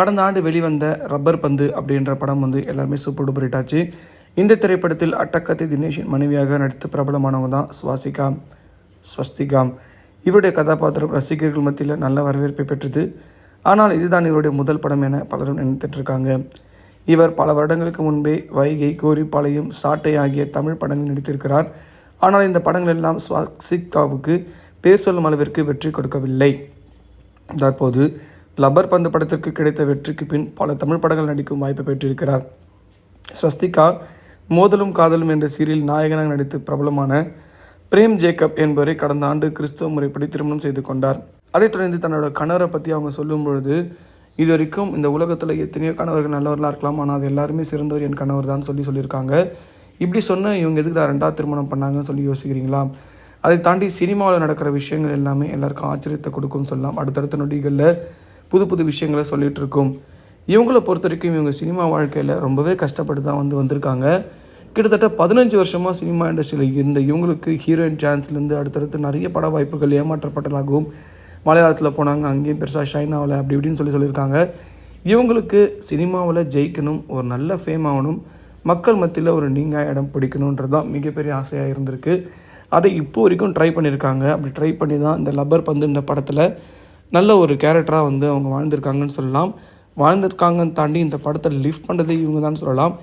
கடந்த ஆண்டு வெளிவந்த ரப்பர் பந்து அப்படின்ற படம் வந்து எல்லாருமே சூப்பர் டூப்பர் ஹிட் ஆச்சு. இந்த திரைப்படத்தில் அட்டக்கத்தி தினேஷின் மனைவியாக நடித்து பிரபலமானவங்க தான் சுவாசிகா ஸ்வஸ்திகா. இவருடைய கதாபாத்திரம் ரசிகர்கள் மத்தியில் நல்ல வரவேற்பை பெற்றது. ஆனால் இதுதான் இவருடைய முதல் படம் என பலரும் நினைத்துட்ருக்காங்க இவர் பல வருடங்களுக்கு முன்பே வைகை கோரிப்பாளையம் சாட்டை ஆகிய தமிழ் படங்கள் நடித்திருக்கிறார். ஆனால் இந்த படங்கள் எல்லாம் ஸ்வாசிகாவுக்கு பேர் சொல்லும் அளவிற்கு வெற்றி கொடுக்கவில்லை. தற்போது லப்பர் பந்து படத்திற்கு கிடைத்த வெற்றிக்கு பின் பல தமிழ் படங்கள் நடிக்கும் வாய்ப்பு பெற்றிருக்கிறார். ஸ்வஸ்திகா மோதலும் காதலும் என்ற சீரியல் நாயகனாக நடித்து பிரபலமான பிரேம் ஜேக்கப் என்பவரை கடந்த ஆண்டு கிறிஸ்தவ முறைப்படி திருமணம் செய்து கொண்டார். அதைத் தொடர்ந்து தன்னோட கணவரை பற்றி அவங்க சொல்லும் பொழுது இது வரைக்கும் இந்த உலகத்தில் எத்தனையோ கணவர்கள் நல்லவர்களாக இருக்கலாம் ஆனால் அது எல்லாருமே சிறந்தவர் என் கணவர் தான் சொல்லி சொல்லியிருக்காங்க. இப்படி சொன்ன இவங்க எதுக்குடா ரெண்டாவது திருமணம் பண்ணாங்கன்னு சொல்லி யோசிக்கிறீங்களா? அதை தாண்டி சினிமாவில் நடக்கிற விஷயங்கள் எல்லாமே எல்லாருக்கும் ஆச்சரியத்தை கொடுக்கும்னு சொல்லலாம். அடுத்தடுத்த நொடிகளில் புது புது விஷயங்களை சொல்லிகிட்டு இருக்கும் இவங்களை பொறுத்த வரைக்கும் இவங்க சினிமா வாழ்க்கையில் ரொம்பவே கஷ்டப்பட்டு தான் வந்து வந்திருக்காங்க. கிட்டத்தட்ட பதினஞ்சு வருஷமாக சினிமா இண்டஸ்ட்ரியில் இருந்த இவங்களுக்கு ஹீரோயின் சான்ஸ்லேருந்து அடுத்தடுத்து நிறைய பட வாய்ப்புகள் ஏமாற்றப்பட்டதாகவும் மலையாளத்தில் போனாங்க அங்கேயும் பெருசாக ஷைன் ஆகலை அப்படி இப்படின்னு சொல்லி சொல்லியிருக்காங்க. இவங்களுக்கு சினிமாவில் ஜெயிக்கணும் ஒரு நல்ல ஃபேம் ஆகணும் மக்கள் மத்தியில் ஒரு நீங்கள் இடம் பிடிக்கணுன்றது தான் மிகப்பெரிய ஆசையாக இருந்திருக்கு. அதை இப்போ வரைக்கும் ட்ரை பண்ணியிருக்காங்க. அப்படி ட்ரை பண்ணி தான் இந்த லப்பர் பந்து இந்த படத்தில் நல்ல ஒரு கேரக்டராக வந்து அவங்க வாழ்ந்திருக்காங்கன்னு சொல்லலாம். வாழ்ந்திருக்காங்கன்னு தாண்டி இந்த படத்தை லிஃப்ட் பண்ணுறதே இவங்க தான் சொல்லலாம்.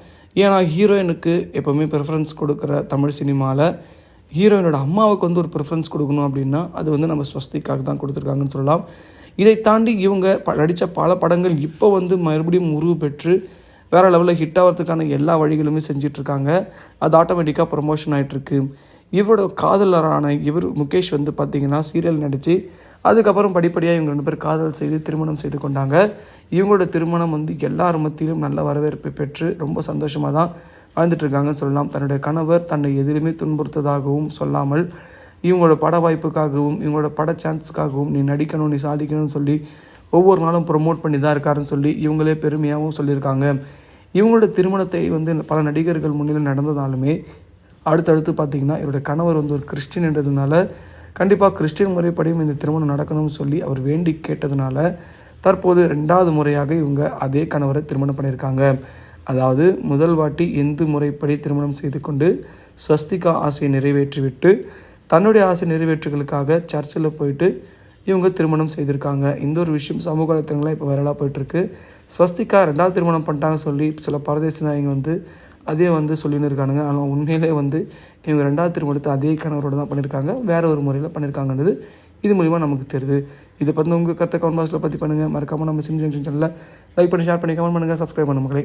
ஏன்னா ஹீரோயினுக்கு எப்போவுமே ப்ரிஃபரன்ஸ் கொடுக்குற தமிழ் சினிமாவில் ஹீரோயினோட அம்மாவுக்கு வந்து ஒரு ப்ரிஃபரன்ஸ் கொடுக்கணும் அப்படின்னா அது வந்து நம்ம ஸ்வஸ்திக்காக தான் கொடுத்துருக்காங்கன்னு சொல்லலாம். இதை தாண்டி இவங்க ப நடித்த பல படங்கள் இப்போ வந்து மறுபடியும் உருவு பெற்று வேறு லெவலில் ஹிட் ஆகிறதுக்கான எல்லா வழிகளுமே செஞ்சிட்ருக்காங்க. அது ஆட்டோமேட்டிக்காக ப்ரொமோஷன் ஆகிட்டுருக்கு இவரோட காதலரான இவர் முகேஷ் வந்து பார்த்திங்கன்னா சீரியல் நடித்து அதுக்கப்புறம் படிப்படியாக இவங்க ரெண்டு பேர் காதல் செய்து திருமணம் செய்து கொண்டாங்க. இவங்களோட திருமணம் வந்து எல்லார் மத்தியிலும் நல்ல வரவேற்பை பெற்று ரொம்ப சந்தோஷமாக தான் வாழ்ந்துட்டுருக்காங்கன்னு சொல்லலாம். தன்னுடைய கணவர் தன்னை எதிலுமே துன்புறுத்ததாகவும் சொல்லாமல் இவங்களோட பட வாய்ப்புக்காகவும் இவங்களோட பட சான்ஸுக்காகவும் நீ நடிக்கணும் நீ சாதிக்கணும்னு சொல்லி ஒவ்வொரு நாளும் ப்ரொமோட் பண்ணி தான் இருக்காருன்னு சொல்லி இவங்களே பெருமையாகவும் சொல்லியிருக்காங்க. இவங்களோட திருமணத்தை வந்து பல நடிகர்கள் முன்னிலும் நடந்ததாலுமே அடுத்தடுத்து பார்த்திங்கன்னா இவருடைய கணவர் வந்து ஒரு கிறிஸ்டின்ன்றதுனால கண்டிப்பாக கிறிஸ்டின் முறைப்படியும் இந்த திருமணம் நடக்கணும்னு சொல்லி அவர் வேண்டி கேட்டதுனால தற்போது ரெண்டாவது முறையாக இவங்க அதே கணவரை திருமணம் பண்ணியிருக்காங்க. அதாவது முதல் வாட்டி இந்து முறைப்படி திருமணம் செய்து கொண்டு ஸ்வஸ்திகா ஆசையை நிறைவேற்றிவிட்டு தன்னுடைய ஆசை நிறைவேற்றுகளுக்காக சர்ச்சில் போயிட்டு இவங்க திருமணம் செய்திருக்காங்க. இந்த ஒரு விஷயம் சமூக வலைத்தளங்களாக இப்போ வைரலாக போயிட்டுருக்கு ஸ்வஸ்திகா ரெண்டாவது திருமணம் பண்ணிட்டாங்க சொல்லி சில பரதேச நாயங்க வந்து அதே வந்து சொல்லின்னு இருக்கானுங்க ஆனால் உண்மையிலே வந்து இவங்க ரெண்டாவது திருமணத்தை அதே கணவரோட தான் பண்ணியிருக்காங்க வேறு ஒரு முறையில் பண்ணியிருக்காங்கன்றது இது மூலிமா நமக்கு தெரியுது. இதை பற்றி உங்கள் கருத்தை கமெண்ட் பாக்ஸில் பற்றி பண்ணுங்கள் மறக்காமல் நம்ம சின்ன ஜங்ஷன் சேனலில் லைக் பண்ணி ஷேர் பண்ணி கமெண்ட் பண்ணுங்கள் சப்ஸ்கிரைப் பண்ண மக்களே.